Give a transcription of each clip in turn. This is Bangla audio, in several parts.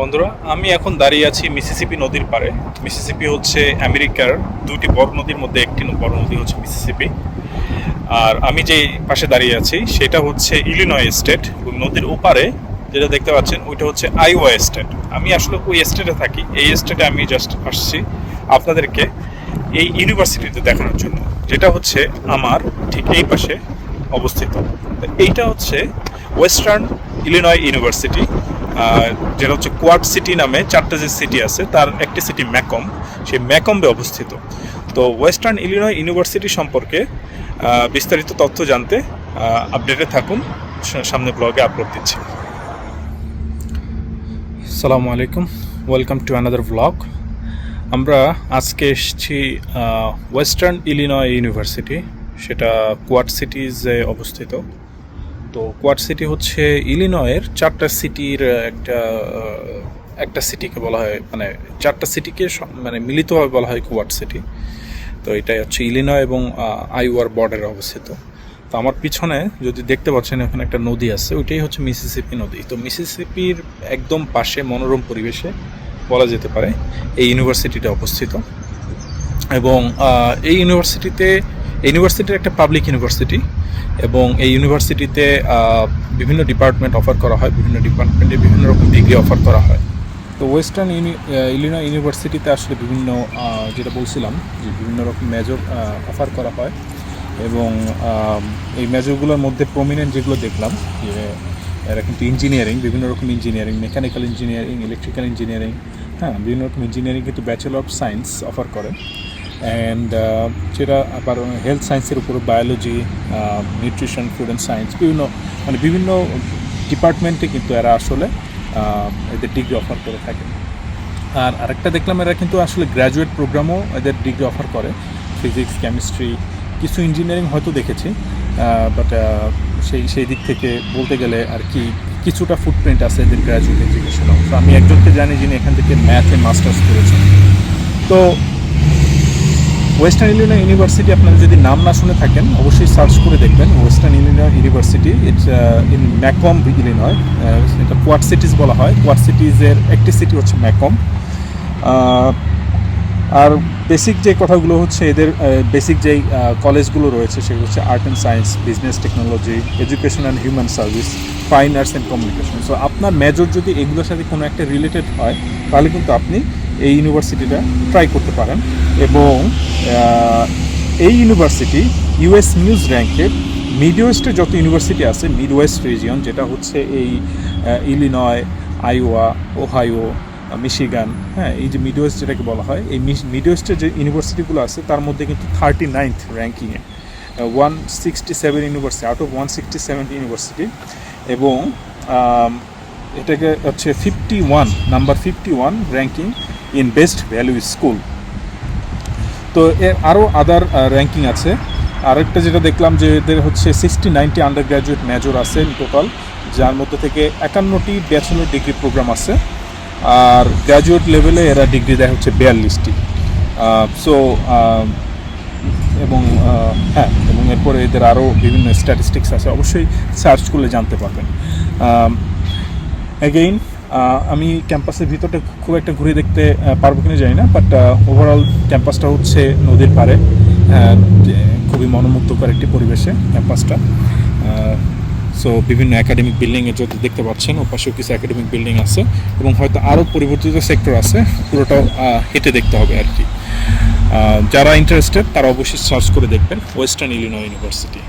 বন্ধুরা, আমি এখন দাঁড়িয়ে আছি মিসিসিপি নদীর পাড়ে। মিসিসিপি হচ্ছে আমেরিকার দুটি বড় নদীর মধ্যে একটি বড় নদী হচ্ছে মিসিসিপি। আর আমি যে পাশে দাঁড়িয়ে আছি, সেটা হচ্ছে ইলিনয় স্টেট। নদীর ওপারে যেটা দেখতে পাচ্ছেন, ওইটা হচ্ছে আইওয়া স্টেট। আমি আসলে ওই স্টেটে থাকি, এই স্টেটে আমি জাস্ট আসছি আপনাদেরকে এই ইউনিভার্সিটিতে দেখানোর জন্য, যেটা হচ্ছে আমার ঠিক এই পাশে অবস্থিত। এইটা হচ্ছে ওয়েস্টার্ন ইলিনয় ইউনিভার্সিটি। যেটা হচ্ছে কোয়াড সিটি নামে চারটে যে সিটি আছে, তার একটি সিটি ম্যাকম। সেই ম্যাকম্বে অবস্থিত। তো ওয়েস্টার্ন ইলিনয় ইউনিভার্সিটি সম্পর্কে বিস্তারিত তথ্য জানতে আপডেটে থাকুন। সামনে ব্লগে আপলোড দিচ্ছি। সালামু আলাইকুম। ওয়েলকাম টু অ্যানাদার ব্লগ আমরা আজকে এসেছি ওয়েস্টার্ন ইলিনয় ইউনিভার্সিটি সেটা কোয়াড সিটিজে অবস্থিত। তো কোয়াড সিটি হচ্ছে ইলিনয়ের চারটা সিটির একটা একটা সিটিকে বলা হয় মানে চারটা সিটিকে মানে মিলিতভাবে বলা হয় কোয়াড সিটি। তো এটাই হচ্ছে ইলিনয় এবং আইওয়ার বর্ডারে অবস্থিত। তো আমার পিছনে যদি দেখতে পাচ্ছেন, এখানে একটা নদী আছে, ওইটাই হচ্ছে মিসিসিপি নদী। তো মিসিসিপির একদম পাশে মনোরম পরিবেশে বলা যেতে পারে, এই ইউনিভার্সিটিটা অবস্থিত। এবং এই ইউনিভার্সিটিতে ইউনিভার্সিটির একটা পাবলিক ইউনিভার্সিটি এবং এই ইউনিভার্সিটিতে বিভিন্ন ডিপার্টমেন্ট অফার করা হয়, বিভিন্ন ডিপার্টমেন্টে বিভিন্ন রকম ডিগ্রি অফার করা হয়। তো ওয়েস্টার্ন ইলিনয় ইউনিভার্সিটিতে আসলে বিভিন্ন যেটা বলছিলাম যে বিভিন্ন রকম মেজর অফার করা হয় এবং এই মেজরগুলোর মধ্যে প্রমিনেন্ট যেগুলো দেখলাম যে এরা কিন্তু ইঞ্জিনিয়ারিং বিভিন্ন রকম engineering mechanical engineering electrical engineering হ্যাঁ বিভিন্ন রকম ইঞ্জিনিয়ারিং কিন্তু ব্যাচেলর অফ সায়েন্স অফার করে অ্যান্ড যেটা আবার হেলথ সায়েন্সের উপরে biology nutrition food and science বিভিন্ন মানে বিভিন্ন ডিপার্টমেন্টে কিন্তু এরা আসলে এদের ডিগ্রি অফার করে থাকে। আর আরেকটা দেখলাম, এরা কিন্তু আসলে গ্র্যাজুয়েট প্রোগ্রামও এদের ডিগ্রি অফার করে। ফিজিক্স কেমিস্ট্রি কিছু ইঞ্জিনিয়ারিং হয়তো দেখেছি বাট সেই সেই দিক থেকে বলতে গেলে আর কি, কিছুটা ফুটপ্রিন্ট আছে এদের গ্র্যাজুয়েট এডুকেশনও তো আমি একজনকে জানি যিনি এখান থেকে ম্যাথে মাস্টার্স করেছেন। তো ওয়েস্টার্ন ইলিনয় ইউনিভার্সিটি আপনারা যদি নাম না শুনে থাকেন, অবশ্যই সার্চ করে দেখবেন western Illinois university it's in Macomb Illinois এটা কোয়াড সিটিজ বলা হয়। কোয়াড সিটিজের একটি সিটি হচ্ছে ম্যাকম আর বেসিক যে কথাগুলো হচ্ছে, এদের বেসিক যেই কলেজগুলো রয়েছে, সেগুলো হচ্ছে art and science business technology education and human service fine arts and communication so আপনার মেজর যদি এগুলোর সাথে কোনো একটা রিলেটেড হয়, তাহলে কিন্তু আপনি এই ইউনিভার্সিটিটা ট্রাই করতে পারেন এবং এই ইউনিভার্সিটি ইউএস নিউজ র্যাঙ্কের মিড ওয়েস্টের যত ইউনিভার্সিটি আছে মিড ওয়েস্ট রিজিয়ন যেটা হচ্ছে এই ইলিনয় আইওয়া ওহাইও মিশিগান হ্যাঁ এই যে মিডওয়েস্ট যেটাকে বলা হয়, এই মিডওয়েস্টের যে ইউনিভার্সিটিগুলো আছে, তার মধ্যে কিন্তু থার্টি নাইনথ র্যাঙ্কিংয়ে one sixty seven university out of one sixty seven university এবং এটাকে হচ্ছে fifty one number fifty one ranking in best value school তো এর আরও আদার র্যাঙ্কিং আছে। আরেকটা যেটা দেখলাম যে এদের হচ্ছে sixty ninety undergraduate major আছে টোটাল যার মধ্যে থেকে একান্নটি ব্যাচেলর ডিগ্রি প্রোগ্রাম আছে, আর গ্র্যাজুয়েট লেভেলে এরা ডিগ্রি দেয় হচ্ছে বিয়াল্লিশটি। সো এবং হ্যাঁ এবং এরপরে এদের আরও বিভিন্ন স্ট্যাটিস্টিক্স আছে, অবশ্যই সার্চ করলে জানতে পারবেন। অ্যাগেইন আমি ক্যাম্পাসের ভিতরটা খুব একটা ঘুরে দেখতে পারব কিনা জানি না বাট ওভারঅল ক্যাম্পাসটা হচ্ছে নদীর পাড়ে খুবই মনোমুগ্ধকর একটি পরিবেশে ক্যাম্পাসটা। সো বিভিন্ন একাডেমিক বিল্ডিংয়ে যদি দেখতে পাচ্ছেন ও পাশেও কিছু একাডেমিক বিল্ডিং আছে, এবং হয়তো আরও পরিবর্তিত সেক্টর আছে, পুরোটাও হেঁটে দেখতে হবে আর কি। যারা ইন্টারেস্টেড তারা অবশ্যই সার্চ করে দেখবেন ওয়েস্টার্ন ইলিনয় ইউনিভার্সিটি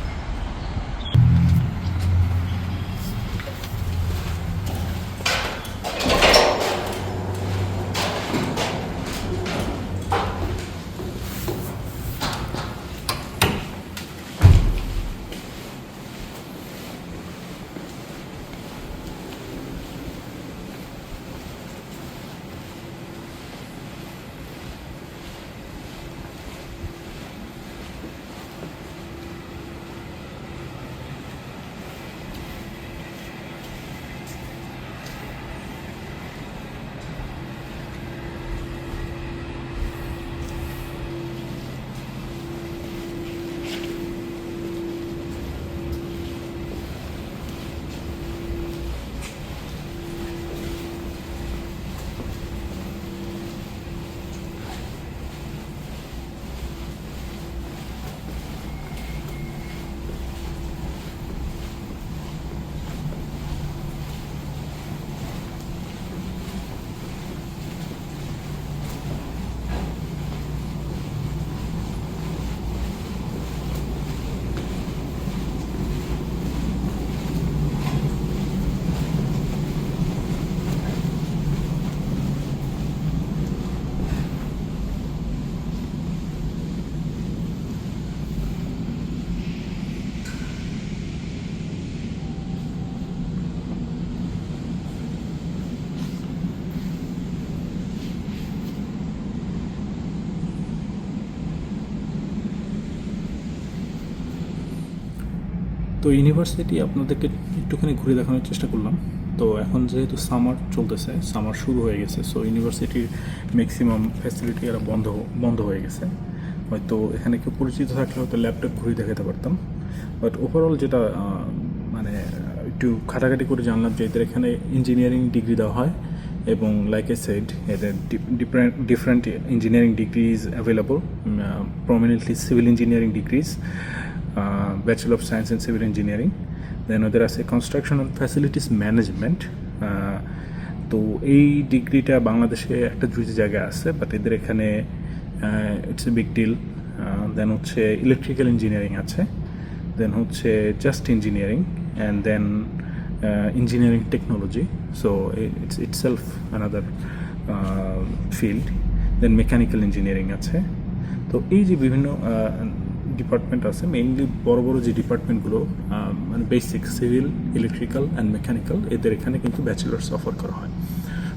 তো ইউনিভার্সিটি আপনাদেরকে একটুখানি ঘুরে দেখানোর চেষ্টা করলাম। তো এখন যেহেতু সামার চলতেছে সামার শুরু হয়ে গেছে সো ইউনিভার্সিটির ম্যাক্সিমাম ফ্যাসিলিটি এরা বন্ধ বন্ধ হয়ে গেছে। হয়তো এখানে কেউ পরিচিত থাকলে হয়তো ল্যাপটপ ঘুরে দেখাতে পারতাম। বাট ওভারঅল যেটা মানে একটু খাটাখাটি করে জানলাম যে এদের এখানে ইঞ্জিনিয়ারিং ডিগ্রি দেওয়া হয় এবং লাইক এ সেড এদের different different engineering degrees available prominently civil engineering degrees bachelor of science and civil engineering then ওদের আছে কনস্ট্রাকশন অ্যান্ড ফ্যাসিলিটিস ম্যানেজমেন্ট তো এই ডিগ্রিটা বাংলাদেশে একটা দুইটি জায়গায় আছে বাট এদের এখানে it's a big deal then হচ্ছে ইলেকট্রিক্যাল ইঞ্জিনিয়ারিং আছে দেন হচ্ছে just engineering and then engineering technology so it's itself another field then mechanical engineering আছে. তো এই যে বিভিন্ন ডিপার্টমেন্ট আছে মেইনলি বড় বড় যে ডিপার্টমেন্টগুলো মানে basic civil electrical and mechanical এদের এখানে কিন্তু ব্যাচেলার্স অফার করা হয়।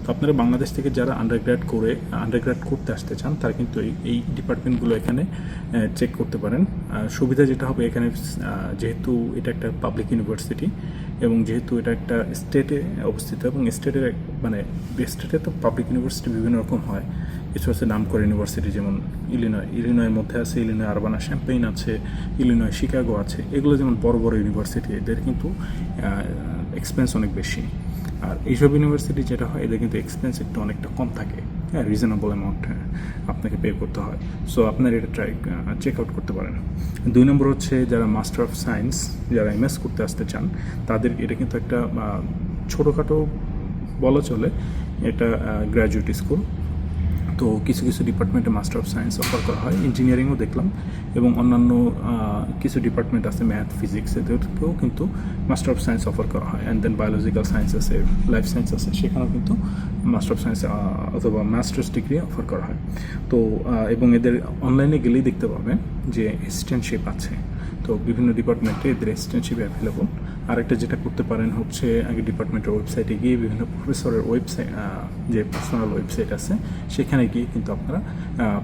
তো আপনারা বাংলাদেশ থেকে যারা আন্ডারগ্র্যাড করে আন্ডারগ্র্যাড করতে আসতে চান, তারা কিন্তু এই এই ডিপার্টমেন্টগুলো এখানে চেক করতে পারেন। সুবিধা যেটা হবে, এখানে যেহেতু এটা একটা পাবলিক ইউনিভার্সিটি এবং যেহেতু এটা একটা স্টেটে অবস্থিত এবং স্টেটের মানে স্টেটে তো পাবলিক ইউনিভার্সিটি বিভিন্ন রকম হয় কিছু আছে নাম করে ইউনিভার্সিটি যেমন ইলিনয়, ইলিনয়ের মধ্যে আছে, ইলিনয়, আরবানা, শ্যাম্পেইন আছে, ইলিনয়, শিকাগো আছে। এগুলো যেমন বড় বড় ইউনিভার্সিটি, এদের কিন্তু এক্সপেন্স অনেক বেশি। আর এইসব ইউনিভার্সিটি যেটা হয়, এদের কিন্তু এক্সপেন্স একটু অনেকটা কম থাকে। হ্যাঁ রিজনেবল অ্যামাউন্ট আপনাকে পে করতে হয়। সো আপনার এটা ট্রাই চেক আউট করতে পারেন। দুই নম্বর হচ্ছে, যারা মাস্টার অফ সায়েন্স যারা এমএস করতে আসতে চান, তাদের এটা কিন্তু একটা ছোটোখাটো বলা চলে, এটা গ্র্যাজুয়েট স্কুল তো কিছু কিছু ডিপার্টমেন্টে মাস্টার অফ সায়েন্স অফার করা হয়। ইঞ্জিনিয়ারিংও দেখলাম এবং অন্যান্য কিছু ডিপার্টমেন্ট আছে ম্যাথ ফিজিক্স এদেরকেও কিন্তু মাস্টার অফ সায়েন্স অফার করা হয়। অ্যান্ড দেন বায়োলজিক্যাল সায়েন্স আছে লাইফ সায়েন্স আছে, সেখানেও কিন্তু মাস্টার অফ সায়েন্স অথবা মাস্টার্স ডিগ্রি অফার করা হয়। তো এবং এদের অনলাইনে গেলেই দেখতে পাবেন যে অ্যাসিস্ট্যান্টশিপ আছে। তো বিভিন্ন ডিপার্টমেন্টে এদের অ্যাসিস্ট্যান্টশিপ অ্যাভেলেবল আরেকটা যেটা করতে পারেন হচ্ছে আগে ডিপার্টমেন্টের ওয়েবসাইটে গিয়ে বিভিন্ন প্রফেসরের ওয়েবসাইট যে পার্সোনাল ওয়েবসাইট আছে, সেখানে গিয়ে কিন্তু আপনারা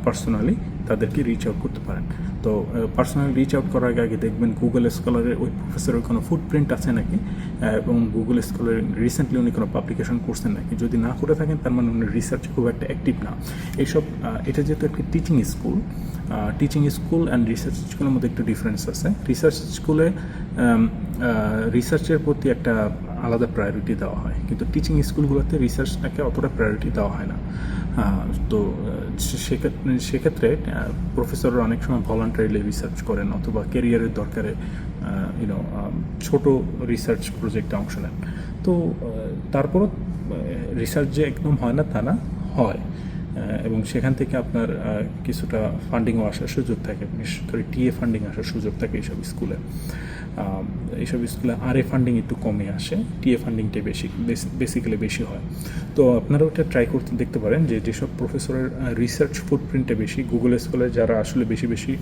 পার্সোনালি তাদেরকে রিচ আউট করতে পারেন। তো পার্সোনালি রিচ আউট করার আগে দেখবেন গুগল স্কলারের ওই প্রফেসরের কোনো ফুটপ্রিন্ট আছে নাকি? এবং গুগল স্কলার রিসেন্টলি উনি কোনো পাবলিকেশন করছেন নাকি? যদি না করে থাকেন, তার মানে উনি রিসার্চ খুব একটা অ্যাক্টিভ না। এইসব এটা যেহেতু একটি teaching school teaching school and research স্কুলের মধ্যে একটু ডিফারেন্স আছে। রিসার্চ স্কুলে রিসার্চের প্রতি একটা আলাদা প্রায়োরিটি দেওয়া হয়। কিন্তু টিচিং স্কুলগুলোতে রিসার্চটাকে অতটা প্রায়োরিটি দেওয়া হয় না। তো সেক্ষেত্রে প্রফেসররা অনেক সময় ভলান্টারিলি রিসার্চ করেন অথবা কেরিয়ারের দরকারে ইউনো ছোট রিসার্চ প্রজেক্টে অংশ নেন। তো তারপরও রিসার্চ যে একদম হয় না তা না, হয়। এবং সেখান থেকে আপনার কিছুটা ফান্ডিংও আসার সুযোগ থাকে। বিশেষ করে টিএ ফান্ডিং আসার সুযোগ থাকে এইসব স্কুলে এইসব স্কুলে আর এ ফান্ডিং একটু কমে আসে টিএ ফান্ডিংটা বেশি বেসিক্যালি বেশি হয়। তো আপনারা ওটা ট্রাই করতে, দেখতে পারেন যে যেসব প্রফেসরের রিসার্চ ফুটপ্রিন্টটা বেশি গুগল স্কুলে যারা আসলে বেশি বেশি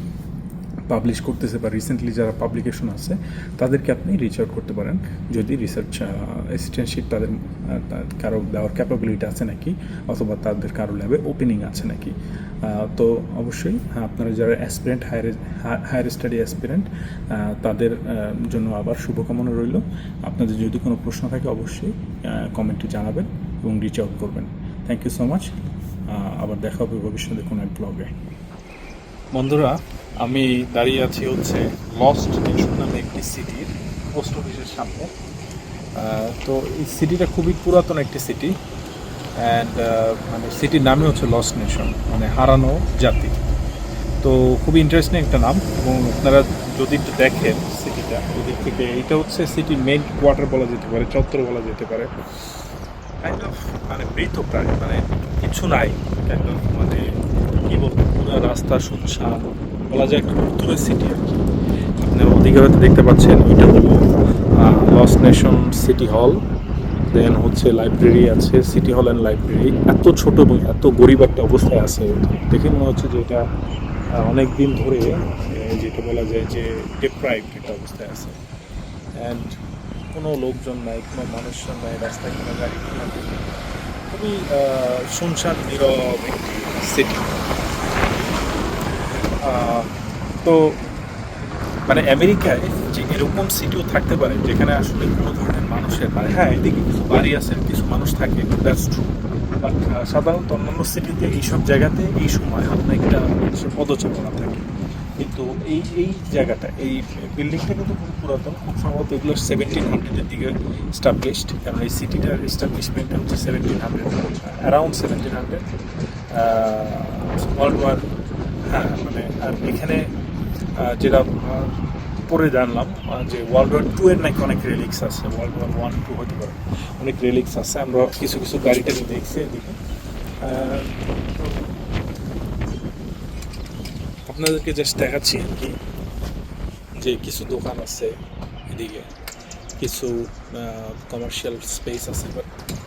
পাবলিশ করতেছে বা রিসেন্টলি যারা পাবলিকেশন আছে তাদেরকে আপনি রিচ আউট করতে পারেন। যদি রিসার্চ অ্যাসিস্ট্যান্টশিপ তাদের কারও দেওয়ার ক্যাপাবিলিটি আছে নাকি অথবা তাদের কারও ল্যাবে ওপেনিং আছে নাকি। তো অবশ্যই হ্যাঁ, আপনারা যারা aspirant higher higher study aspirant তাদের জন্য আবার শুভকামনা রইল। আপনাদের যদি কোনো প্রশ্ন থাকে অবশ্যই কমেন্টে জানাবেন এবং রিচ আউট করবেন। থ্যাংক ইউ সো মাচ আবার দেখা হবে ভবিষ্যতে কোনো এক ব্লগে বন্ধুরা আমি দাঁড়িয়ে আছি হচ্ছে লস্ট নেশন নামে একটি সিটির পোস্ট অফিসের সামনে। তো এই সিটিটা খুবই পুরাতন একটি সিটি অ্যান্ড মানে সিটির নামই হচ্ছে লস্ট নেশন মানে হারানো জাতি। তো খুবই ইন্টারেস্টিং একটা নাম এবং আপনারা যদি একটু দেখেন সিটিটা ওদিক থেকে এটা হচ্ছে সিটির মেইন কোয়ার্টার বলা যেতে পারে, চত্বর বলা যেতে পারে। কাইন্ড অফ মানে মৃত প্রায় মানে কিছু নাই। কাইন্ড অফ মানে কী বলব, পুরো রাস্তা শুনশান। বলা যায় একটা ভুতুরে সিটি আর কি। আপনারা ওদিকে হয়তো দেখতে পাচ্ছেন, এটা হলো লস নেশন সিটি হল দেন হচ্ছে লাইব্রেরি আছে সিটি হল অ্যান্ড লাইব্রেরি এত ছোট এবং এত গরিব একটা অবস্থায় আছে। দেখে মনে হচ্ছে যে এটা অনেক দিন ধরে যেটা বলা যায় যে ডেপ্রাইভড একটা অবস্থায় আছে। অ্যান্ড কোনো লোকজন নাই, কোনো মানুষজন নাই, রাস্তায় কোনো গাড়ি খুবই শুনশান নীরব একটি সিটি তো মানে আমেরিকায় যে এরকম সিটিও থাকতে পারে, যেখানে আসলে কোনো ধরনের মানুষের মানে হ্যাঁ এদিকে কিছু বাড়ি আছে, কিছু মানুষ থাকে দ্যাটস ট্রু সাধারণত অন্যান্য সিটিতে এইসব জায়গাতে এই সময় অনেকটা মানুষের পদচারণা থাকে। কিন্তু এই এই জায়গাটা, এই বিল্ডিংটা কিন্তু খুব পুরাতন, খুব সম্ভবত এগুলো সেভেন্টিন হান্ড্রেডের দিকে স্টাবলিশড কারণ এই সিটিটার এস্টাবলিশমেন্ট হচ্ছে seventeen hundred around seventeen hundred world war হ্যাঁ মানে এখানে যেটা পরে জানলাম যে ওয়ার্ল্ড ওয়ার টু এর নাকি অনেক রিলিক্স আছে ওয়ার্ল্ড ওয়ার ওয়ান টু হতে পারে, অনেক রিলিক্স আছে, আমরা কিছু কিছু গাড়িটাকে দেখছি এদিকে। আপনাদেরকে জাস্ট দেখাচ্ছি আর কি, যে কিছু দোকান আছে এদিকে, কিছু কমার্শিয়াল স্পেস আছে but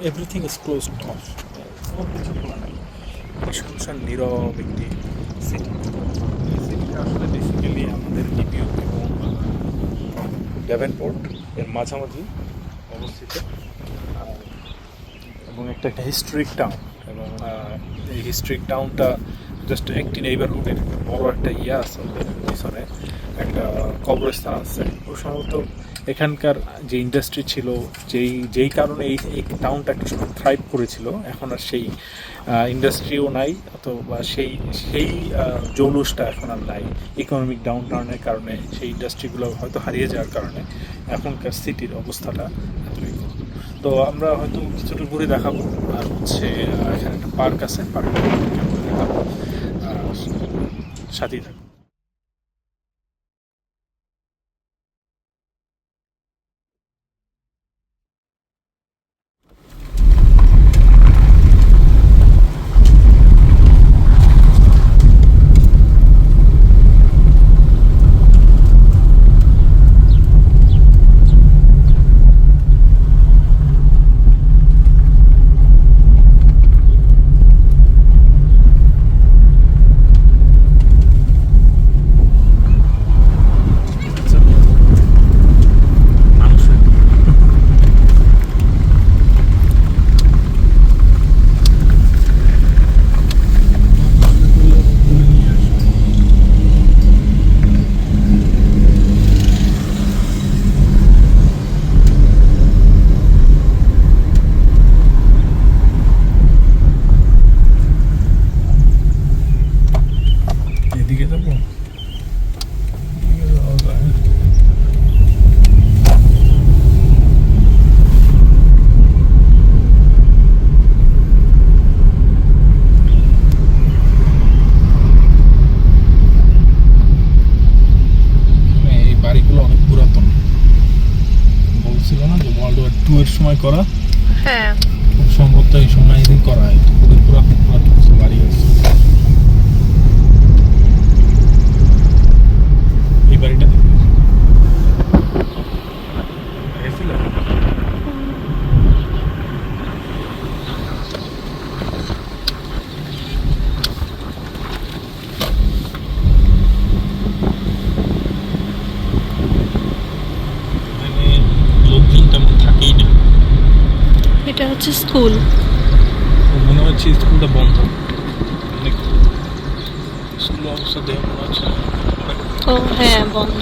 everything is close off সব কিছু নীরব একটি সিটি সিটিটা আসলে আমাদের ডিপিউ এবং ডেভেনপোর্ট এর মাঝামাঝি অবস্থিত। এবং একটা একটা হিস্ট্রিক টাউন এবং এই হিস্ট্রিক টাউনটা জাস্ট একটি নেইবারহুডের বড় একটা ইয়ে আছে পিছনে একটা কবরস্থান আছে। সম্ভবত এখানকার যে ইন্ডাস্ট্রি ছিল, যেই যেই কারণে এই এই টাউনটা একটা সময় থ্রাইভ করেছিল, এখন আর সেই ইন্ডাস্ট্রিও নাই, অথবা সেই সেই জৌলুসটা এখন আর নাই। ইকোনমিক ডাউন টাউনের কারণে সেই ইন্ডাস্ট্রিগুলো হয়তো হারিয়ে যাওয়ার কারণে এখনকার সিটির অবস্থাটা এতই তো আমরা হয়তো কিছুটা ঘুরে দেখাবো, আর হচ্ছে এখানে একটা পার্ক আছে পার্ক সাথেই থাকব মানুষের এদিকে যাব এদিকে যাওয়া যায় না। এই বাড়িগুলো অনেক পুরাতন বলছিল না যে ওয়ার্ল্ড ওয়ার টু এর সময় করা হ্যাঁ খুব সম্ভবত এই সময় করা হয় খুবই পুরাতন পুরাতন কিছু বাড়ি আছে এই বাড়িটা দেখি। দেখেছিলে? এখানে লোকজন তেমন থাকেই না এটা হচ্ছে স্কুল। মনে হচ্ছে স্কুলটা বন্ধ। অনেক স্কুল অবস্থা দেখে মনে হচ্ছে ও হ্যাঁ বন্ধ।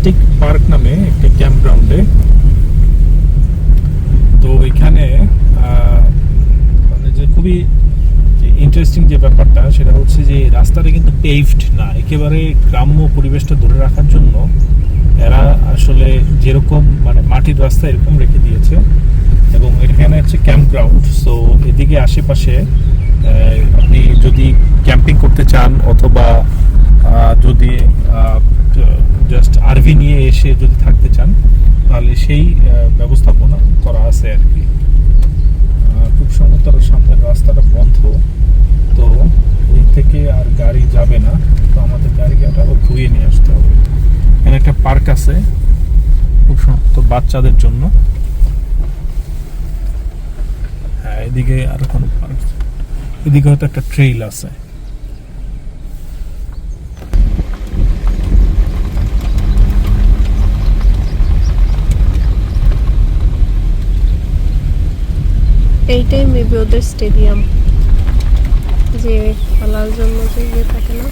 রাস্টিক পার্ক নামে একটি ক্যাম্প গ্রাউন্ডে তো এখানে মানে যে খুবই ইন্টারেস্টিং যে ব্যাপারটা, সেটা হচ্ছে যে রাস্তাটা কিন্তু পেভড না। একেবারে গ্রাম্য পরিবেশটা ধরে রাখার জন্য এরা আসলে যেরকম মানে মাটির রাস্তা এরকম রেখে দিয়েছে। এবং এখানে হচ্ছে ক্যাম্প গ্রাউন্ড সো এদিকে আশেপাশে আপনি যদি ক্যাম্পিং করতে চান অথবা যদি জাস্ট আরভি নিয়ে এসে যদি থাকতে চান, তাহলে সেই ব্যবস্থাপনা করা আছে আর কি। খুব সম্ভবত সামনের রাস্তাটা বন্ধ, তো এই থেকে আর গাড়ি যাবে না, তো আমাদের গাড়িকে আরও ঘুরিয়ে নিয়ে আসতে হবে। এখানে একটা পার্ক আছে, খুব সম্ভবত বাচ্চাদের জন্য। হ্যাঁ এদিকে আরও কোনো পার্ক এদিকে হয়তো একটা ট্রেইল আছে। এইটাই মেবি ওদের স্টেডিয়াম যে খেলার জন্য যে ইয়ে থাকে না।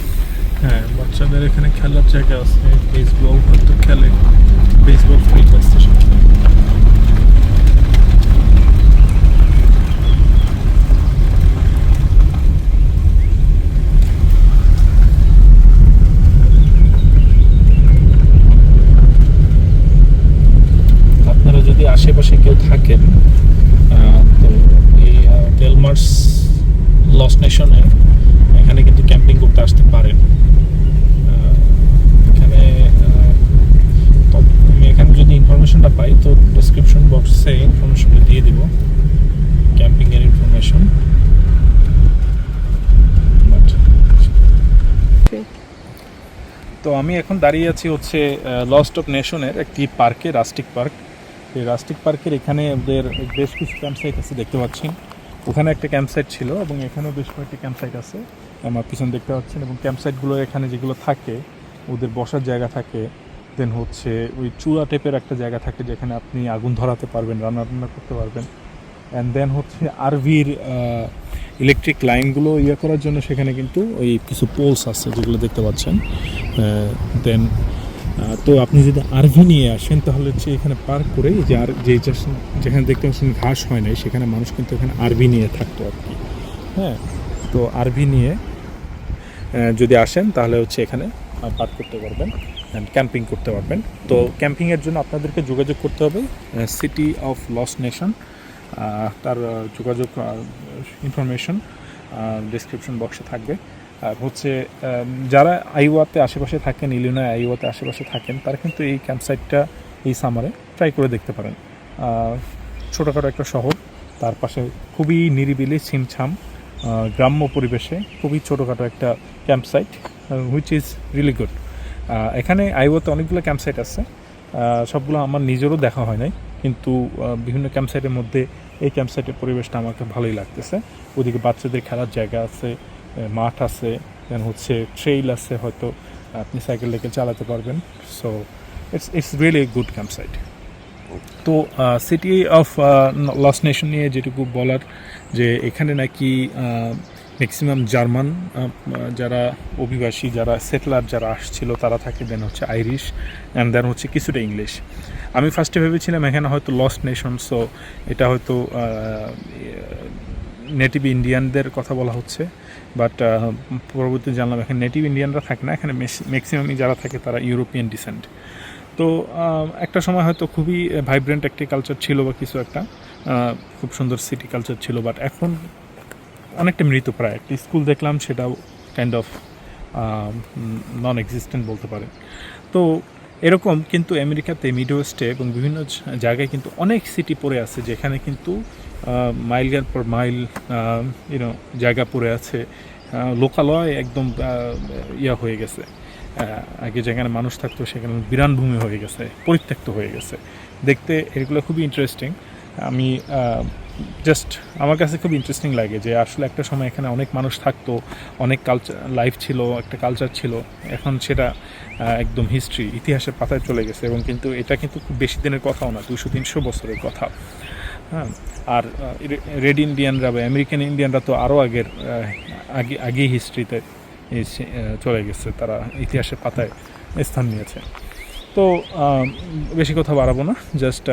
হ্যাঁ বাচ্চাদের এখানে খেলার জায়গা আছে বেসবল হয়তো খেলে। বেসবল ফিল্ড আছে সামনে। আপনারা যদি আশেপাশে কেউ থাকেন আহ, তো এই ডেলমার্স লস নেশনে এখানে কিন্তু ক্যাম্পিং করতে আসতে পারেন আহ, এখানে আহ, তো আমি এখানে যদি ইনফরমেশনটা পাই তো ডেসক্রিপশন বক্সে ইনফরমেশনটা দিয়ে দিব ক্যাম্পিং এর ইনফরমেশন তো আমি এখন দাঁড়িয়ে আছি হচ্ছে লস্ট অফ নেশনের একটি পার্কে রাস্টিক পার্ক এই রাস্টিক পার্কের এখানে ওদের বেশ কিছু ক্যাম্পসাইট আছে, দেখতে পাচ্ছি ওখানে একটা ক্যাম্পসাইট ছিল এবং এখানেও বেশ কয়েকটি ক্যাম্পসাইট আছে। আমার পিছনে দেখতে পাচ্ছেন এবং ক্যাম্পসাইটগুলো এখানে যেগুলো থাকে, ওদের বসার জায়গা থাকে। দেন হচ্ছে ওই চূড়া টাইপের একটা জায়গা থাকে যেখানে আপনি আগুন ধরাতে পারবেন রান্না রান্না করতে পারবেন। অ্যান্ড দেন হচ্ছে আরভির ইলেকট্রিক লাইনগুলো ইয়ে করার জন্য সেখানে কিন্তু ওই কিছু পোলস আছে যেগুলো দেখতে পাচ্ছেন। দেন তো আপনি যদি আরভি নিয়ে আসেন, তাহলে হচ্ছে এখানে পার্ক করে যে আর, যে যেখানে দেখতে পাচ্ছেন ঘাস হয় নাই, সেখানে মানুষ কিন্তু এখানে আরভি নিয়ে থাকতো আর কি। হ্যাঁ তো আরভি নিয়ে যদি আসেন, তাহলে হচ্ছে এখানে পার্ক করতে পারবেন অ্যান্ড ক্যাম্পিং করতে পারবেন। তো ক্যাম্পিংয়ের জন্য আপনাদেরকে যোগাযোগ করতে হবে সিটি অফ লস নেশন তার যোগাযোগ ইনফরমেশন ডিসক্রিপশন বক্সে থাকবে। আর হচ্ছে যারা আইওয়াতে আশেপাশে থাকেন, ইলিনয় আইওয়াতে আশেপাশে থাকেন, তারা কিন্তু এই ক্যাম্পসাইটটা এই সামারে ট্রাই করে দেখতে পারেন। ছোটোখাটো একটা শহর, তার পাশে খুবই নিরিবিলি ছিমছাম গ্রাম্য পরিবেশে খুবই ছোটোখাটো একটা campsite which is really good এখানে আইওয়াতে অনেকগুলো ক্যাম্পসাইট আছে। সবগুলো আমার নিজেরও দেখা হয় নাই, কিন্তু বিভিন্ন ক্যাম্পসাইটের মধ্যে এই ক্যাম্পসাইটের পরিবেশটা আমাকে ভালোই লাগতেছে। ওদিকে বাচ্চাদের খেলার জায়গা আছে মাঠ আছে দেন হচ্ছে ট্রেইল আছে হয়তো, আপনি সাইকেল রেখে চালাতে পারবেন। So it's it's really good camp site তো সিটি অফ লস নেশন নিয়ে যেটুকু বলার, যে এখানে নাকি ম্যাক্সিমাম জার্মান যারা অভিবাসী, যারা সেটলার যারা আসছিল, তারা থাকে দেন হচ্ছে আইরিশ অ্যান্ড দেন হচ্ছে কিছুটা ইংলিশ আমি ফার্স্টে ভেবেছিলাম এখানে হয়তো লস্ট নেশন সো এটা হয়তো নেটিভ ইন্ডিয়ানদের কথা বলা হচ্ছে বাট পরবর্তী জানলাম এখানে নেটিভ ইন্ডিয়ানরা থাকে না, এখানে ম্যাক্সিমামই যারা থাকে তারা ইউরোপিয়ান ডিসেন্ট তো একটা সময় হয়তো খুবই ভাইব্রেন্ট একটি কালচার ছিল বা কিছু একটা খুব সুন্দর সিটি কালচার ছিল বাট এখন অনেকটা মৃত প্রায়। একটি স্কুল দেখলাম, সেটাও কাইন্ড অফ নন এক্সিস্টেন্ট বলতে পারেন। তো এরকম কিন্তু আমেরিকাতে মিড ওয়েস্টে এবং বিভিন্ন জায়গায় কিন্তু অনেক সিটি পড়ে আছে যেখানে কিন্তু মাইল মাইলের পর মাইল ইউনো জায়গা পড়ে আছে। লোকালয় একদম ইয়া হয়ে গেছে। আগে যেখানে মানুষ থাকতো সেখানে বিরান ভূমি হয়ে গেছে, পরিত্যক্ত হয়ে গেছে। দেখতে এগুলো খুবই ইন্টারেস্টিং আমি জাস্ট আমার কাছে খুব ইন্টারেস্টিং লাগে যে আসলে একটা সময় এখানে অনেক মানুষ থাকতো, অনেক কালচার লাইফ ছিল, একটা কালচার ছিল। এখন সেটা একদম হিস্ট্রি ইতিহাসের পাতায় চলে গেছে এবং কিন্তু এটা কিন্তু খুব বেশি দিনের কথাও না দুশো তিনশো বছরের কথা। হ্যাঁ আর রেড ইন্ডিয়ানরা বা আমেরিকান ইন্ডিয়ানরা তো আরও আগের আগে আগেই হিস্ট্রিতে চলে গেছে, তারা ইতিহাসের পাতায় স্থান নিয়েছে। তো বেশি কথা বাড়াবো না জাস্ট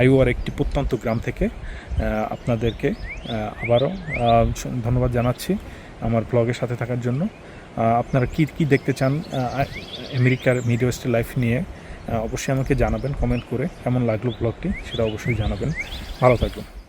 আইওয়ার একটি প্রত্যন্ত গ্রাম থেকে আপনাদেরকে আবারও ধন্যবাদ জানাচ্ছি আমার ব্লগের সাথে থাকার জন্য। আপনারা কী কী দেখতে চান আমেরিকার মিড ওয়েস্টের লাইফ নিয়ে অবশ্যই আমাকে জানাবেন, কমেন্ট করে কেমন লাগল ব্লগটি, সেটা অবশ্যই জানাবেন। ভালো থাকবেন।